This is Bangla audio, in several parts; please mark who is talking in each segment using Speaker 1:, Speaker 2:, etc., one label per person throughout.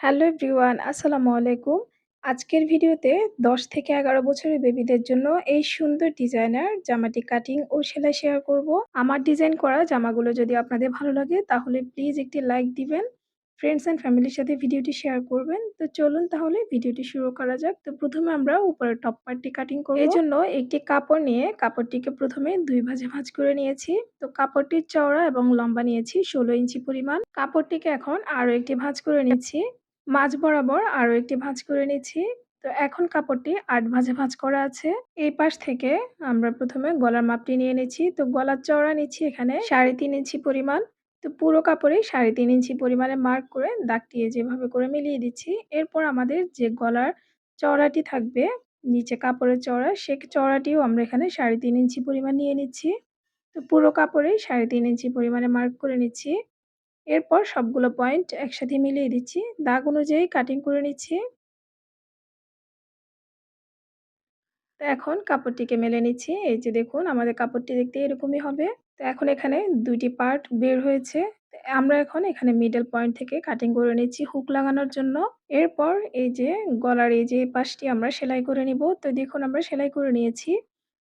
Speaker 1: হ্যালো এভরিওয়ান, আসসালামু আলাইকুম। আজকের ভিডিওতে 10 থেকে এগারো বছরের বেবিদের জন্য এই সুন্দর ডিজাইনার জামাটি কাটিং ও সেলাই শেয়ার করব। আমার ডিজাইন করা জামাগুলো যদি আপনাদের ভালো লাগে তাহলে প্লিজ একটি লাইক দিবেন ফ্রেন্ডস অ্যান্ড ফ্যামিলির সাথে ভিডিওটি শেয়ার করবেন। তো চলুন তাহলে ভিডিওটি শুরু করা যাক। তো প্রথমে আমরা উপরের টপ পার্টটি কাটিং করব। এই জন্য একটি কাপড় নিয়ে কাপড়টিকে প্রথমে দুই ভাজে ভাঁজ করে নিয়েছি। তো কাপড়টির চওড়া এবং লম্বা নিয়েছি ষোলো ইঞ্চি পরিমাণ। কাপড়টিকে এখন আরও একটি ভাঁজ করে নিচ্ছি। মাঝ বরাবর আরও একটি ভাঁজ করে নিচ্ছি। তো এখন কাপড়টি আট ভাঁজে ভাঁজ করা আছে। এই পাশ থেকে আমরা প্রথমে গলার মাপটি নিয়ে নিচ্ছি। তো গলার চওড়া নিচ্ছি এখানে সাড়ে তিন ইঞ্চি পরিমাণ। তো পুরো কাপড়ে সাড়ে তিন ইঞ্চি পরিমাণে মার্ক করে দাগটি যেভাবে করে মিলিয়ে দিচ্ছি। এরপর আমাদের যে গলার চওড়াটি থাকবে, নিচে কাপড়ের চওড়া, সে চওড়াটিও আমরা এখানে সাড়ে তিন ইঞ্চি পরিমাণ নিয়ে নিচ্ছি। তো পুরো কাপড়ে সাড়ে তিন ইঞ্চি পরিমাণে মার্ক করে নিচ্ছি। এরপর সবগুলো পয়েন্ট একসাথে মিলিয়ে দিচ্ছি। দাগ অনুযায়ী কাটিং করে নিচ্ছি। তো এখন কাপড়টিকে মেলে নিচ্ছি। এই যে দেখুন, আমাদের কাপড়টি দেখতে এরকমই হবে। তো এখন এখানে দুইটি পার্ট বের হয়েছে। আমরা এখন এখানে মিডল পয়েন্ট থেকে কাটিং করে নিচ্ছি হুক লাগানোর জন্য। এরপর এই যে গলার এই যে পাশটি আমরা সেলাই করে নিব। তো দেখুন, আমরা সেলাই করে নিয়েছি।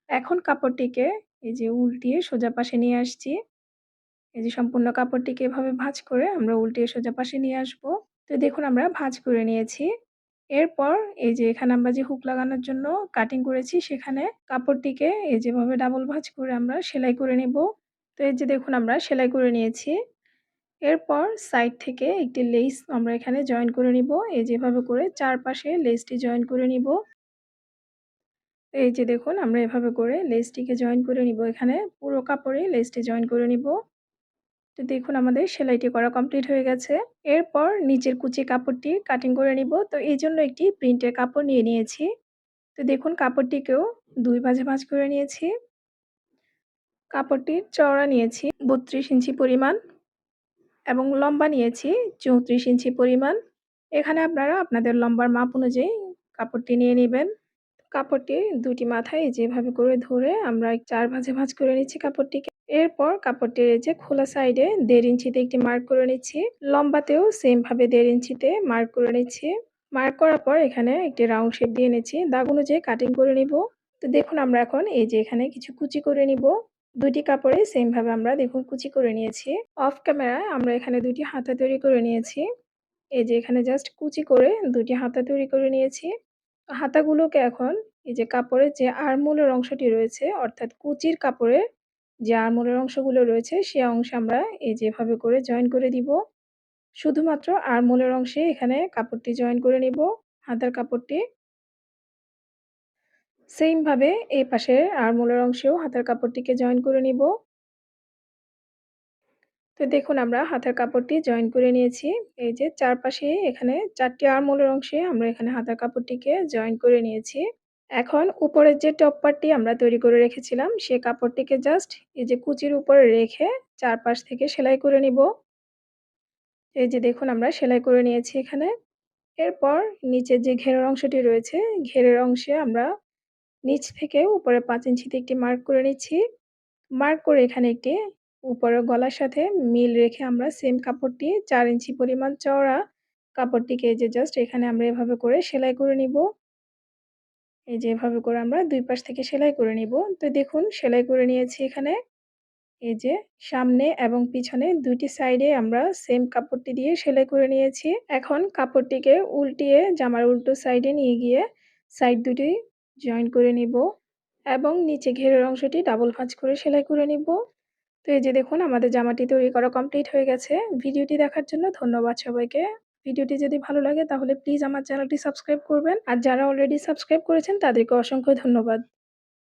Speaker 1: এখন কাপড়টিকে এই যে উল্টিয়ে সোজা পাশে নিয়ে আসছি। এই যে সম্পূর্ণ কাপড়টিকে এভাবে ভাঁজ করে আমরা উল্টে সোজা পাশে নিয়ে আসব। তো দেখুন আমরা ভাঁজ করে নিয়েছি। এরপর এই যে এখানে আমরা যে হুক লাগানোর জন্য কাটিং করেছি সেখানে কাপড়টিকে এই যেভাবে ডাবল ভাঁজ করে আমরা সেলাই করে নেব। তো এই যে দেখুন আমরা সেলাই করে নিয়েছি। এরপর সাইড থেকে একটি লেস আমরা এখানে জয়েন করে নিব। এই যেভাবে করে চারপাশে লেসটি জয়েন করে নিব। এই যে দেখুন আমরা এভাবে করে লেসটিকে জয়েন করে নিব। এখানে পুরো কাপড়ে লেসটি জয়েন করে নিব। তো দেখুন আমাদের সেলাইটি করা কমপ্লিট হয়ে গেছে। এরপর নিচের কুচি কাপড়টি কাটিং করে নিব। তো এই জন্য একটি প্রিন্টের কাপড় নিয়ে নিয়েছি। তো দেখুন কাপড়টিকেও দুই ভাজে ভাঁজ করে নিয়েছি। কাপড়টির চওড়া নিয়েছি বত্রিশ ইঞ্চি পরিমাণ এবং লম্বা নিয়েছি চৌত্রিশ ইঞ্চি পরিমাণ। এখানে আপনারা আপনাদের লম্বার মাপ অনুযায়ী কাপড়টি নিয়ে নেবেন। কাপড়টি দুটি মাথায় যেভাবে করে ধরে আমরা চার ভাজে ভাঁজ করে নিচ্ছি কাপড়টিকে। এরপর কাপড়টির এই যে খোলা সাইডে দেড় ইঞ্চিতে একটি মার্ক করে নিচ্ছি। লম্বাতেও সেম ভাবে দেড় ইঞ্চিতে মার্ক করে নিচ্ছি। মার্ক করার পর এখানে একটি রাউন্ড শেপ দিয়ে নিচ্ছি। দাগ অনুযায়ী কাটিং করে নিব। তো দেখুন আমরা এখন এই যে এখানে কিছু কুচি করে নিব। দুটি কাপড়ে সেম ভাবে আমরা দেখুন কুচি করে নিয়েছি। অফ ক্যামেরায় আমরা এখানে দুটি হাতা তৈরি করে নিয়েছি। এই যে এখানে জাস্ট কুচি করে দুটি হাতা তৈরি করে নিয়েছি। হাতাগুলোকে এখন এই যে কাপড়ের যে আরমোলের অংশটি রয়েছে, অর্থাৎ কুচির কাপড়ের যে আরমোলের অংশগুলো রয়েছে, সে অংশে আমরা এই যেভাবে করে জয়েন করে দিব। শুধুমাত্র আরমোলের অংশে এখানে কাপড়টি জয়েন করে নিব, হাতার কাপড়টি। সেমভাবে এই পাশের আরমোলের অংশেও হাতার কাপড়টিকে জয়েন করে নিব। তো দেখুন আমরা হাতার কাপড়টি জয়েন করে নিয়েছি। এই যে চারপাশে এখানে চারটি আরমোলের অংশে আমরা এখানে হাতার কাপড়টিকে জয়েন করে নিয়েছি। এখন উপরের যে টপ পার্টটি আমরা তৈরি করে রেখেছিলাম, সে কাপড়টিকে জাস্ট এই যে কুচির উপরে রেখে চারপাশ থেকে সেলাই করে নিব। এই যে দেখুন আমরা সেলাই করে নিয়েছি এখানে। এরপর নিচের যে ঘেরের অংশটি রয়েছে, ঘেরের অংশে আমরা নিচ থেকে উপরে পাঁচ ইঞ্চিতে একটি মার্ক করে নিচ্ছি। মার্ক করে এখানে একটি উপরের গলার সাথে মিল রেখে আমরা সেম কাপড়টি চার ইঞ্চি পরিমাণ চওড়া কাপড়টিকে যে জাস্ট এখানে আমরা এভাবে করে সেলাই করে নিব। এই যে এভাবে করে আমরা দুই পাশ থেকে সেলাই করে নিব। তো দেখুন, সেলাই করে নিয়েছি এখানে। এই যে সামনে এবং পিছনে দুইটি সাইডে আমরা সেম কাপড়টি দিয়ে সেলাই করে নিয়েছি। এখন কাপড়টিকে উল্টিয়ে জামার উল্টো সাইডে নিয়ে গিয়ে সাইড দুটি জয়েন করে নিব এবং নিচে ঘেরের অংশটি ডাবল ভাঁজ করে সেলাই করে নিব। তো এই যে দেখুন, আমাদের জামাটি তৈরি করা কমপ্লিট হয়ে গেছে। ভিডিওটি দেখার জন্য ধন্যবাদ সবাইকে। ভিডিওটি যদি ভালো লাগে তাহলে প্লিজ আমার চ্যানেলটি সাবস্ক্রাইব করবেন। আর যারা অলরেডি সাবস্ক্রাইব করেছেন তাদেরকে অসংখ্য ধন্যবাদ।